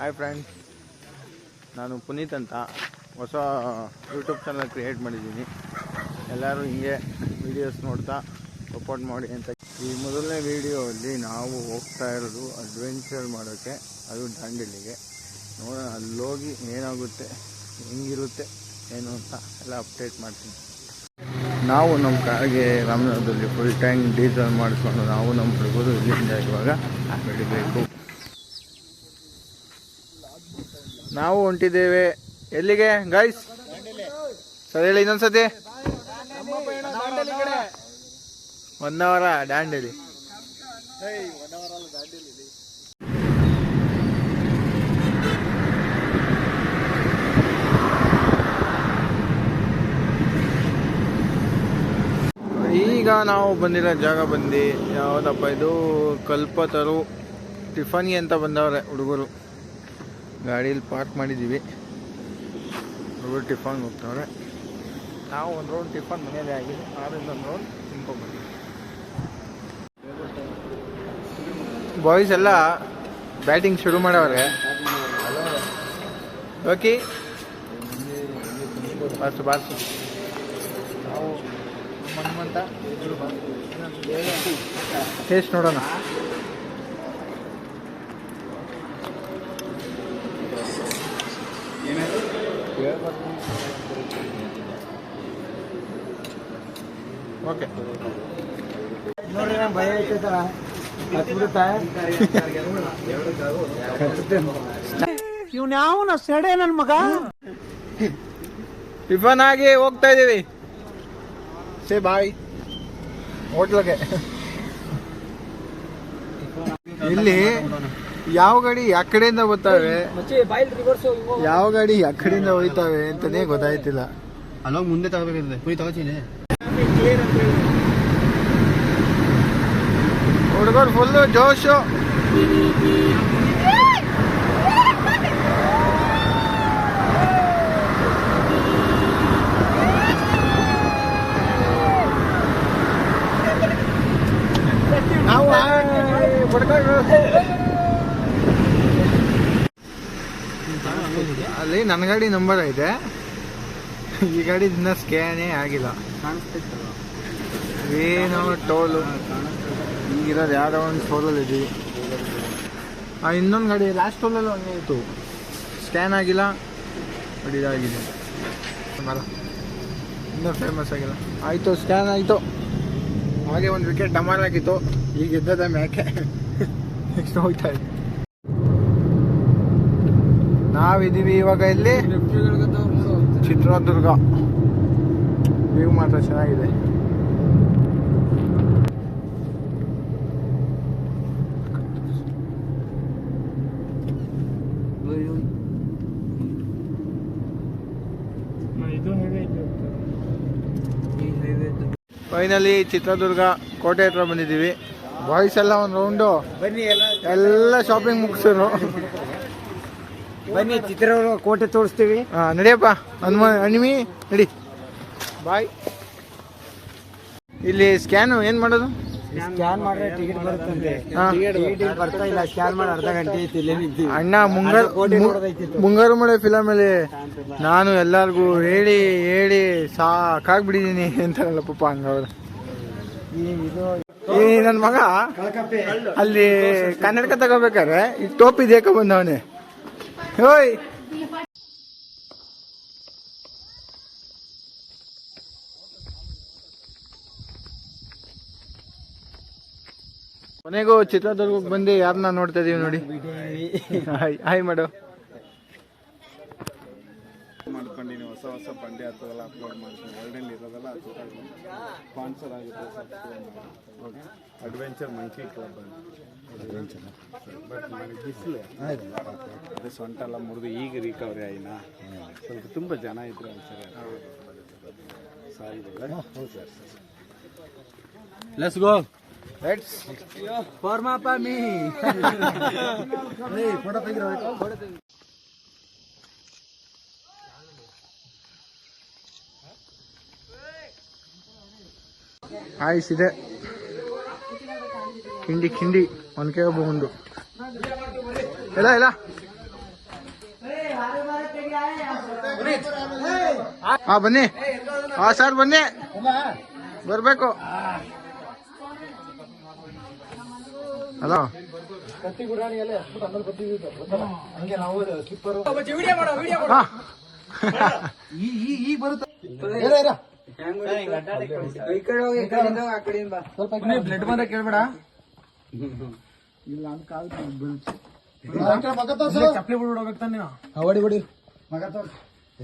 Hi friends ನಾನು ಪುನೀತ್ ಅಂತ ಹೊಸ ಯೂಟ್ಯೂಬ್ ಚಾನಲ್ ಕ್ರಿಯೇಟ್ ಮಾಡಿದ್ದೀನಿ. ಎಲ್ಲರೂ ಹಿಂಗೆ ವೀಡಿಯೋಸ್ ನೋಡ್ತಾ ಸಪೋರ್ಟ್ ಮಾಡಿ ಅಂತ. ಈ ಮೊದಲನೇ ವೀಡಿಯೋಲ್ಲಿ ನಾವು ಹೋಗ್ತಾ ಇರೋದು ಅಡ್ವೆಂಚರ್ ಮಾಡೋಕ್ಕೆ, ಅದು ದಾಂಡೇಲಿಗೆ. ನೋಡೋಣ ಅಲ್ಲೋಗಿ ಏನಾಗುತ್ತೆ, ಹೆಂಗಿರುತ್ತೆ, ಏನು ಅಂತ ಎಲ್ಲ ಅಪ್ಡೇಟ್ ಮಾಡ್ತೀನಿ. ನಾವು ನಮ್ಮ ಕಾರಿಗೆ ರಾಮನಗರದಲ್ಲಿ ಫುಲ್ ಟ್ಯಾಂಕ್ ಡೀಸೆಲ್ ಮಾಡಿಸ್ಕೊಂಡು ನಾವು ನಮ್ಮ ಹುಡುಗರು ಇಲ್ಲಿಂದ ಇವಾಗ ಬೆಳಿಬೇಕು. ನಾವು ಹೊಂಟಿದ್ದೇವೆ. ಎಲ್ಲಿಗೆ? ಗೈಸ್ ಸರಿ, ಹೇಳಿ ಇನ್ನೊಂದ್ಸತಿ. ಒನ್ ಅವರ ದಾಂಡೇಲಿ. ಈಗ ನಾವು ಬಂದಿರೋ ಜಾಗ ಬಂದು, ಯಾವುದಪ್ಪ ಇದು? ಕಲ್ಪತರು ಟಿಫನ್ಗೆ ಅಂತ ಬಂದವ್ರೆ ಹುಡುಗರು. ಗಾಡೀಲಿ ಪಾರ್ಕ್ ಮಾಡಿದ್ದೀವಿ. ಹುಡುಗರು ಟಿಫನ್ ಹೋಗ್ತವ್ರೆ. ನಾವು ಒಂದು ರೌಂಡ್ ಟಿಫನ್ ಮನೆಯಲ್ಲೇ ಆಗಿದೆ ಆದ್ರಿಂದ ಒಂದು ರೌಂಡ್ ತಿನ್ಕೊಂಡ್ಬಂದ್ವಿ ಬಾಯ್ಸ್ ಎಲ್ಲ ಬ್ಯಾಟಿಂಗ್ ಶುರು ಮಾಡವ್ರೆ. ಓಕೆ ಬಾಸು ಬಾಸು ನಾವು ಟೇಸ್ಟ್ ನೋಡೋಣ? ಓಕೆ ನೋಡಿ ನಾನು ಭಯ ಐತೈತಲ್ಲ ಹತ್ಬಿಡುತ್ತಾ? ಇವ್ನ ಯಾವನ ಸೆಡೆ ನನ್ನ ಮಗ? ಟಿಫನ್ ಆಗಿ ಹೋಗ್ತಾ ಇದೀವಿ. ಸೇ ಬಾಯ್. ಹೋಟ್ಲಗೆ. ಇಲ್ಲಿ ಯಾವ ಗಾಡಿ ಯಾವ ಕಡೆಯಿಂದ ಬರ್ತಾವೆ ಯಾವ ಗಾಡಿ ಯಾವ ಕಡೆಯಿಂದ ಹೋಯ್ತಾವೆ ಅಂತಾನೆ ಗೊತ್ತಾಯ್ತಿಲ್ಲ. ಅಲ್ಲೋಗಿ ಮುಂದೆ ತಗೋಬೇಕಿದೆ ಹುಯ್ ತಗೋತೀನಿ. ಹುಡುಗರು ಫುಲ್ಲು ಜೋಶು ನಾವು ಬಡ್ಕೊಂಡು ಅಲ್ಲಿ ನನ್ನ ಗಾಡಿ ನಂಬರ್ ಐತೆ ಈ ಗಾಡಿ ದಿನ ಸ್ಕ್ಯಾನೇ ಆಗಿಲ್ಲ. ಏನೋ ಟೋಲು. ಈಗಿರೋದು ಯಾರೋ ಒಂದು ಟೋಲಲ್ಲಿ ಇದ್ದೀವಿ. ಇನ್ನೊಂದು ಗಾಡಿ ಲಾಸ್ಟ್ ಟೋಲಲ್ಲಿ ಒಂದೇ ಇತ್ತು. ಸ್ಕ್ಯಾನ್ ಆಗಿಲ್ಲ, ಬಟ್ ಇದಾಗಿದೆ. ಮರ ಇನ್ನೂ ಫೇಮಸ್ ಆಗಿಲ್ಲ. ಆಯಿತು, ಸ್ಕ್ಯಾನ್ ಆಯಿತು. ಹಾಗೆ ಒಂದು ವಿಕೆಟ್ ಡಮಾರ್ ಆಗಿತ್ತು ಈಗ ಎದ್ದದ ಮ್ಯಾಕೆ ನೆಕ್ಸ್ಟ್ ಹೋಗ್ತಾ ಇದೆ. ನಾವಿದ್ದೀವಿ ಇವಾಗ ಇಲ್ಲಿ ಚಿತ್ರದುರ್ಗ. ವ್ಯೂ ಮಾತ್ರ ಚೆನ್ನಾಗಿದೆ. ಫೈನಲಿ ಚಿತ್ರದುರ್ಗ ಕೋಟೆ ಹತ್ರ ಬಂದಿದ್ದೀವಿ. ಬಾಯ್ಸ್ ಎಲ್ಲ ಒಂದು ರೌಂಡು ಬನ್ನಿ ಎಲ್ಲ. ಎಲ್ಲ ಶಾಪಿಂಗ್ ಮುಗಿಸಿದ್ರು ಬನ್ನಿ ಚಿತ್ರದುರ್ಗ ಕೋಟೆ ತೋರಿಸ್ತೀವಿ. ಹಾಂ ನಡಿಯಪ್ಪ. ಹನುಮ ಹನುಮಿ ನಡಿ. ಬಾಯ್. ಇಲ್ಲಿ ಸ್ಕ್ಯಾನು ಏನು ಮಾಡೋದು? ಸ್ಕ್ಯಾನ್ ಮಾಡಿದ್ರೆ ಟಿಕೆಟ್ ಬರುತ್ತಂತೆ. ಟಿಕೆಟ್ ಬರ್ತಾ ಇಲ್ಲ ಸ್ಕ್ಯಾನ್ ಮಾಡಿ ಅರ್ಧ ಗಂಟೆ ಐತಿ ಇಲ್ಲೇ ನಿಂತೀವಿ ಅಣ್ಣ ಮುಂಗಾರು. ಮುಂಗಾರು ಮಳೆ ಫಿಲಮ್ ಅಲ್ಲಿ ನಾನು ಎಲ್ಲರಿಗೂ ಹೇಳಿ ಹೇಳಿ ಸಾಕಾಗ್ಬಿಟ್ಟಿದ್ದೀನಿ ಅಂತಾರಲ್ಲ ಪಾಪ ಹಂಗವ್ರು. ಈ ನನ್ನ ಮಗ ಅಲ್ಲಿ ಕನ್ನಡಕ ತಗೋಬೇಕಾದ್ರೆ ಈ ಟೋಪಿ ದೇಕ ಬಂದವನೆ. ಹೋಯ್. ಕೊನೆಗೂ ಚಿತ್ರದುರ್ಗಕ್ಕೆ ಬಂದು ಯಾರನ್ನ ನೋಡ್ತಾ ಇದೀವಿ ನೋಡಿ. ಹಾಯ್ ಹಾಯ್ ಮಾಡು ಹೊಸ ಬಂಡೆ ಆಗ್ತದಲ್ಲ ಅಪ್ಲೋಡ್ ಮಾಡ್ತೀನಿ ವರ್ಲ್ಡಲ್ಲಿ ಇರೋದಲ್ಲ ಅದು ಸ್ಪಾನ್ಸರ್ ಆಗುತ್ತೆ adventure monkey club adventure but ನನಗೆ ಬಿಸಿಲು. ಅದೇ ಸೊಂಟ ಎಲ್ಲ ಮುರಿದು ಈಗ ರಿಕವರಿ ಆಯಿನಾ? ಸ್ವಲ್ಪ ತುಂಬ ಜನ ಇದ್ರು ಸರ್ ಸಾರಿ ಹೌದು ಸರ್. ಲೆಟ್ಸ್ ಗೋ ಲೆಟ್ಸ್ ಫಾರ್ಮಾಪ ಮೀ ಫೋಟೋ ತೆಗಿರೋ ಆಯ್ಸ್ ಇದೆ ಕಿಂಡಿ ಕಿಂಡಿ ಒನಕೆ ಒಂದು ಇಲ್ಲ ಇಲ್ಲ ಹಾ ಬನ್ನಿ. ಹಾ ಸರ್ ಬನ್ನಿ. ಬರಬೇಕು. ಹಲೋ. ಕತ್ತಿ ಗುರಾಣಿಯಲ್ಲಿ ಅಷ್ಟು ಕಡೆ ಹಂಗೆ ನಾವು ಈ ಈ ಈಗ ಬರುತ್ತೆ ಸ್ವಲ್ಪ ಬ್ಲಡ್ ಬಂದ ಕೇಳ್ಬೇಡ. ಇಲ್ಲ ಅಂತ ಕಾಲ್ ಚಪ್ಪಲಿ ಬಿಡ್ಬಿಡ್ಬೇಕು ತಾನೆ ನೀನು. ಹೊಡಿ ಹೊಡಿ. ಮಗ ತೋರ್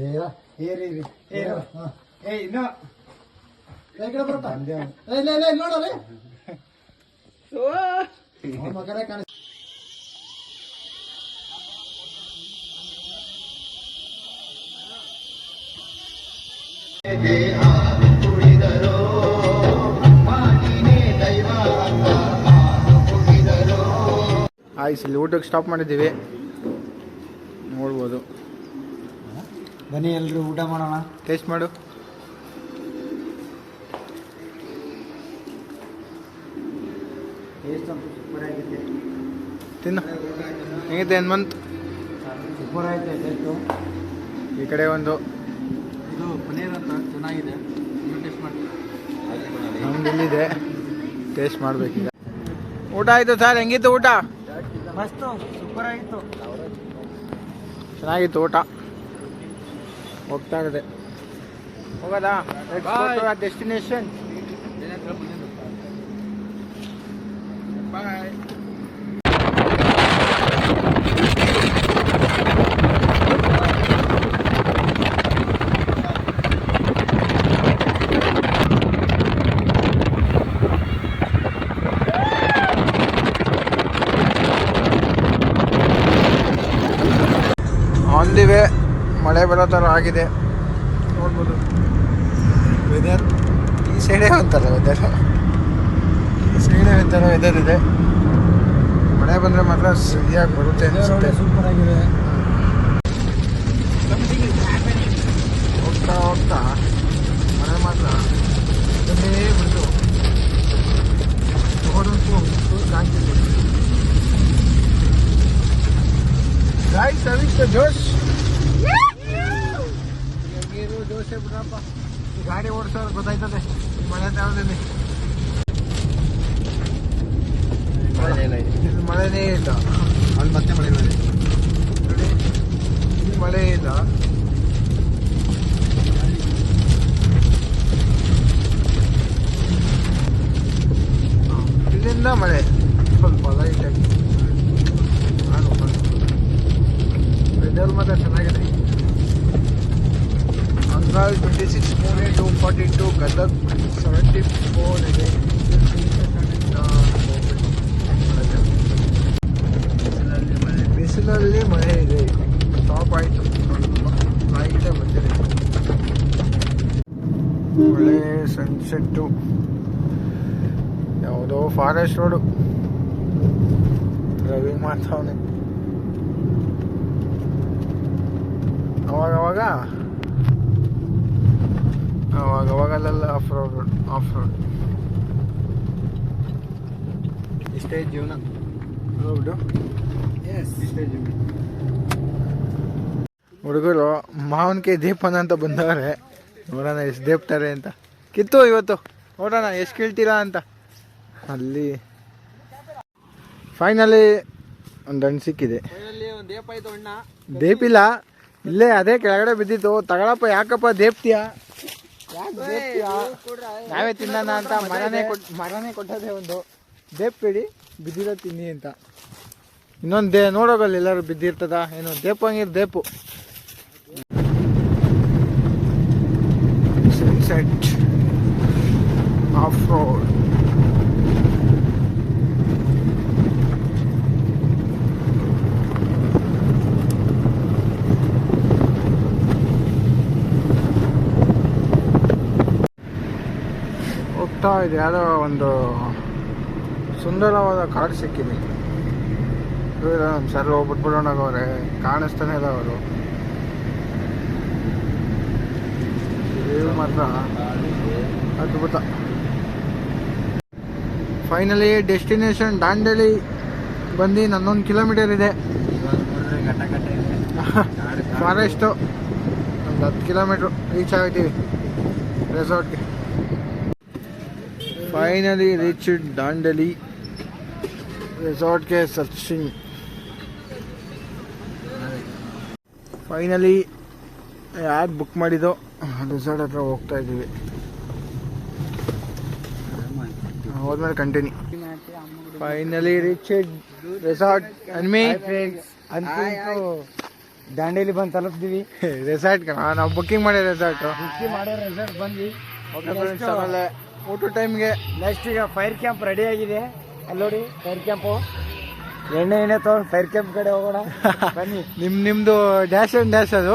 ಏರ ಏರಿ ಏರಿ ಏ ಇನ್ನು. ಈ ಕಡೆ ಮಗನೇ ಕಾಣ ಆಯ್ತು ಇಲ್ಲಿ ಊಟಕ್ಕೆ ಸ್ಟಾಪ್ ಮಾಡಿದ್ದೀವಿ. ನೋಡ್ಬೋದು. ಬನ್ನಿ ಎಲ್ಲರೂ ಊಟ ಮಾಡೋಣ? ಟೇಸ್ಟ್ ಮಾಡು. ಆಗಿದೆ. ತಿನ್ನು. ಹೆಂಗಿದೆ ಹನುಮಂತ್ ಸೂಪರ್ ಆಯ್ತು ಟೇಸ್ಟು ಈ ಕಡೆ ಒಂದು. ಇದು ಪನ್ನೀರ್ ಅಂತ ಚೆನ್ನಾಗಿದೆ. ಟೇಸ್ಟ್ ಮಾಡಿ ನಮ್ದು ಇಲ್ಲಿದೆ. ಟೇಸ್ಟ್ ಮಾಡ್ಬೇಕೀಗ. ಊಟ ಆಯಿತು ಸರ್ ಹೆಂಗಿತ್ತು ಊಟ? ಮಸ್ತು ಸೂಪರ್ ಆಗಿತ್ತು. ಚೆನ್ನಾಗಿತ್ತು ಊಟ. ಹೋಗ್ತಾ ಇದೆ ಹೋಗೋದಾ? ಡೆಸ್ಟಿನೇಷನ್ ಬಾಯ್ ಆನ್ ದಿ ವೇ ಮಳೆ ಬರೋ ಥರ ಆಗಿದೆ ನೋಡ್ಬೋದು. ವೆದರ್ ಈ ಸೈಡೇ ಒಂಥರ ವೆದರ್ ಈ ಸೈಡೇ ಒಂಥರ ವೆದರ್ ಇದೆ. ಮಳೆ ಬಂದರೆ ಮಾತ್ರ ಸರಿಯಾಗಿ ಬರುತ್ತೆ ಅನಿಸುತ್ತೆ. ಸೂಪರ್ ಆಗಿದೆ. ಹೋಗ್ತಾ ಹೋಗ್ತಾ ಮಳೆ ಮಾತ್ರ ಬಂದೇ ಬಿಡ್ತು ನೋಡೋಕ್ಕೂ ಕಾಣ್ತಿದೆ. ಗಾಯ್ಸ್ ಜೋಶ್ ಜೋಶೆ ಬಿಡ್ರಪ್ಪ ಈ ಗಾಡಿ ಓಡಿಸೋದು ಗೊತ್ತಾಯ್ತದೆ. ಮಳೆ ತಾಳದಲ್ಲಿ ಇಲ್ಲಿ ಮಳೆನೇ ಇಲ್ಲ. ಅಲ್ಲಿ ಮತ್ತೆ ಮಳೆ ನೋಡಿ ಇಲ್ಲಿ ಮಳೆ ಇಲ್ಲ ಇಲ್ಲಿಂದ ಮಳೆ ಸ್ವಲ್ಪ ಲೈಟಾಗಿ ವೆದರ್ ಮಾತ್ರ ಚೆನ್ನಾಗಿದೆ ಅಂಗಾಲ್ twenty six Pune to forty two Gadag seventy four ಇದೆ ಬಿಸಿಲಲ್ಲಿ ಮಳೆ ಇದೆ. ಟಾಪ್ ಆಯಿತು. ಲೈಟಾಗಿ ಬಂದಿದೆ ಒಳ್ಳೆ ಸನ್ಸೆಟ್ಟು ಯಾವುದೋ ಫಾರೆಸ್ಟ್ ರೋಡು ಡ್ರೈವಿಂಗ್ ಮಾಡ್ತಾವನೆ ಅವಾಗ ಅವಾಗ? ಅವಾಗ ಅವಾಗಲ್ಲೆಲ್ಲ ಆಫ್ ರೋಡ್ ಆಫ್ ರೋಡ್ ಇಷ್ಟೇ ಜೀವನ. ರೋಡು ಹುಡುಗರು ಮಾವನಿಗೆ ದೀಪನ ಅಂತ ಬಂದವ್ರೆ. ನೋಡೋಣ ಎಷ್ಟು ದೇಪ್ತಾರೆ ಅಂತ. ಕಿತ್ತು ಇವತ್ತು. ನೋಡೋಣ ಎಷ್ಟು ಕೇಳ್ತೀರಾ ಅಂತ. ಅಲ್ಲಿ ಫೈನಲಿ ಒಂದು ಹಣ್ಣು ಸಿಕ್ಕಿದೆ. ದೇಪಿಲ್ಲ ಇಲ್ಲೇ. ಅದೇ ಕೆಳಗಡೆ ಬಿದ್ದಿತ್ತು. ತಗಳಪ್ಪ ಯಾಕಪ್ಪ ದೇಪ್ತೀಯಾ? ಯಾಕೆ ದೇಪ್ತೀಯಾ? ನಾವೇ ತಿನ್ನೋಣ ಅಂತ ಮರನೇ ಕೊಟ್ಟು ಮರನೇ ಕೊಟ್ಟದೇ ಒಂದು. ದೇಪ್ಬೇಡಿ ಬಿದ್ದಿರೋ ತಿನ್ನಿ ಅಂತ. ಇನ್ನೊಂದು ದೇ ನೋಡೋಗಲ್ಲ ಎಲ್ಲರೂ ಬಿದ್ದಿರ್ತದ? ಏನು ದೇಪಂಗಿರ್ ದೇಪು. ಸನ್ಸೆಟ್ ಆಫ್ ರೋಡ್ ಹೋಗ್ತಾ ಇದೆ. ಯಾವುದೋ ಒಂದು ಸುಂದರವಾದ ಕಾಡು ಸಿಕ್ಕಿದೆ. ಇವ್ರು ನಮ್ಮ ಸರ್ ಹೋಗ್ಬಿಟ್ಬಿಡೋಣಾಗವ್ರೆ ಕಾಣಿಸ್ತಾನೆ ಇಲ್ಲ ಅವರು. ಮಾತ್ರ. ಅದ್ಭುತ. ಫೈನಲಿ ಡೆಸ್ಟಿನೇಷನ್ ದಾಂಡೇಲಿ ಬಂದು ನನ್ನೊಂದು ಕಿಲೋಮೀಟರ್ ಇದೆ. ಫಾರೆಸ್ಟು ಒಂದು ಹತ್ತು ಕಿಲೋಮೀಟ್ರು ರೀಚ್ ಆಗಿದ್ದೀವಿ ರೆಸಾರ್ಟ್ಗೆ ಫೈನಲಿ ರೀಚ್ ದಾಂಡೇಲಿ ರೆಸಾರ್ಟ್ಗೆ ಸರ್ಚಿಂಗ್ ಫೈನಲಿ ಯಾರು ಬುಕ್ ಮಾಡಿದೋ ರೆಸಾರ್ಟ್ ಹತ್ರ ಹೋಗ್ತಾ ಇದ್ದೀವಿ. ಹೋದ್ಮೇಲೆ ಕಂಟಿನ್ಯೂ ಫೈನಲಿ ರೀಚ್ ರೆಸಾರ್ಟ್ ಅನ್ಮಿ ಅಂತೂ ದಾಂಡೇಲಿ ಬಂದು ತಲುಪ್ತೀವಿ. ರೆಸಾರ್ಟ್ ನಾವು ಬುಕ್ಕಿಂಗ್ ಮಾಡಿ ರೆಸಾರ್ಟ್ ಮಾಡೋ ರೆಸಾರ್ಟ್ ಬಂದ್ವಿ. ಆಮೇಲೆ ಊಟ ಟೈಮ್ಗೆ ನೆಕ್ಸ್ಟ್ ಈಗ ಫೈರ್ ಕ್ಯಾಂಪ್ ರೆಡಿ ಆಗಿದೆ. ಅಲ್ಲಿ ನೋಡಿ ಫೈರ್ ಕ್ಯಾಂಪು ಎಣ್ಣೆ ಎಣ್ಣೆ ತಗೊಂಡು ಫೈರ್ ಕ್ಯಾಂಪ್ ಕಡೆ ಹೋಗೋಣ. ಬನ್ನಿ. ನಿಮ್ ನಿಮ್ದು ಡ್ಯಾಶ್ ಅಂಡ್ ಡ್ಯಾಶ್ ಅದು?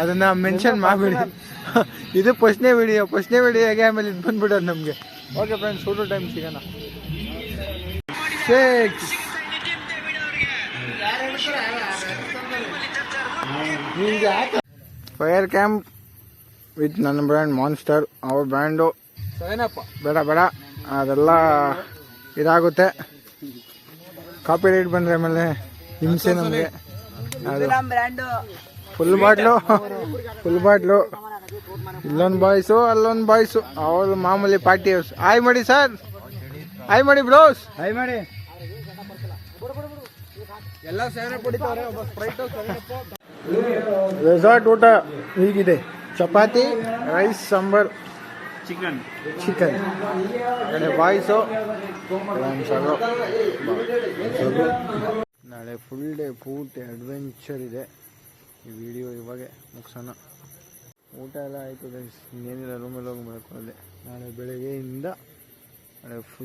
ಅದನ್ನ ಮೆನ್ಷನ್ ಮಾಡ್ಬಿಡಿ. ಇದು ಫಸ್ಟ್ನೇ ವಿಡಿಯೋ ಫಸ್ಟ್ನೇ ವಿಡಿಯೋಗೆ ಆಮೇಲೆ ಇದು ಬಂದ್ಬಿಡೋದು ನಮಗೆ. ಓಕೆ ಫ್ರೆಂಡ್ಸ್ ಊಟ ಟೈಮ್ ಸಿಗೋಣ. ಸಿಕ್ಸ್ ಫೈರ್ ಕ್ಯಾಂಪ್ ವಿತ್ ನನ್ನ ಬ್ರ್ಯಾಂಡ್ ಮಾನ್ಸ್ಟರ್ ಅವ್ರ ಬ್ರ್ಯಾಂಡು ಬೇಡ ಬೇಡ. ಅದೆಲ್ಲ ಇದಾಗುತ್ತೆ. ಕಾಪಿ ರೈಟ್ ಬಂದರೆ ಆಮೇಲೆ ಹಿಂಸೆ ನಮಗೆ. ಫುಲ್ ಬಾಟ್ಲು ಫುಲ್ ಬಾಟ್ಲು ಇಲ್ಲೊಂದು ಬಾಯ್ಸು ಅಲ್ಲೊಂದು ಬಾಯ್ಸು ಅವ್ರು ಮಾಮೂಲಿ ಪಾರ್ಟಿ ಹೌಸ್ ಆಯ್ ಮಾಡಿ ಸರ್ ಆಯ್ ಮಾಡಿ ಬ್ರೋಸ್ ಆಯ್ ಮಾಡಿ ರೆಸಾರ್ಟ್ ಊಟ ಹೀಗಿದೆ. Chapati rice sambar. Chicken. Chicken. ಕಡೆ ಬಾಯ್ಸು ನಾಳೆ ಫುಲ್ ಡೇ ಪೂರ್ತಿ ಅಡ್ವೆಂಚರ್ ಇದೆ. ಈ ವಿಡಿಯೋ ಇವಾಗೆ ಮುಗಿಸೋಣ. ಊಟ ಎಲ್ಲ ಆಯಿತು ಗೈಸ್ ಇನ್ನೇನಿಲ್ಲ ರೂಮಲ್ಲಿ ಹೋಗಿ ಮಾಡ್ಕೊಳ್ಳೆ ನಾಳೆ ಬೆಳಗ್ಗೆಯಿಂದ ನಾಳೆ ಫುಲ್